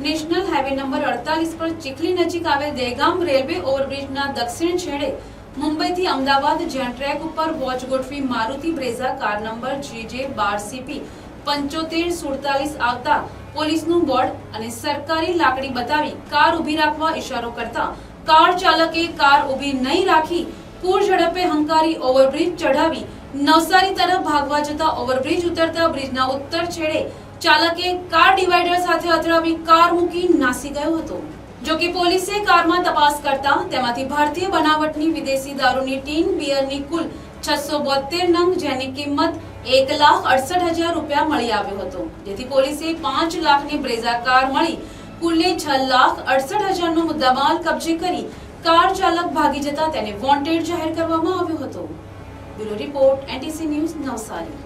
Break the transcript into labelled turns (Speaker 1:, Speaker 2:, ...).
Speaker 1: National highway number અડતાલીસ પર દેગામ ચીખલી નજીક આવેલ દેગામ રેલવે ઓવરબ્રિજના દક્ષિણ છેડે મુંબઈથી અમદાવાદ જ્યાં ટ્રેક ઉપર વોચ ગોઠવી Maruti Brezza car number GJ બાર સીપી પંચોતેર સુડતાલીસ આવતા પોલીસનું બોર્ડ અને સરકારી લાકડી બતાવી કાર ઊભી રાખવા ઇશારો કરતા કાર ચાલકે કાર ઊભી નહીં રાખી પૂર ઝડપે હંકારી ઓવરબ્રિજ ચઢાવી નવસારી તરફ ભાગવા જતા ઓવરબ્રિજ ઉતરતા બ્રિજના ઉત્તર છેડે ચાલકે કાર ડિવાઈડર સાથે અથડાવી કાર મૂકી નાસી ગયો હતો. જો કે પોલીસે કારમાં તપાસ કરતા તેમાંથી ભારતીય બનાવટની વિદેશી દારૂની ટીન, બિયરની કુલ છસો બોતેર નંગ જેની કિંમત એક લાખ અડસઠ હજાર રૂપિયા મળી આવ્યો હતો. જેથી પોલીસે પાંચ લાખની બ્રેઝા કાર મળી કુલ્લે છ લાખ અડસઠ હજારનો મુદ્દામાલ કબજે કરી કાર ચાલક ભાગી જતા તેને વોન્ટેડ જાહેર કરવામાં આવ્યો હતો. Bureau report NTC news Navsari.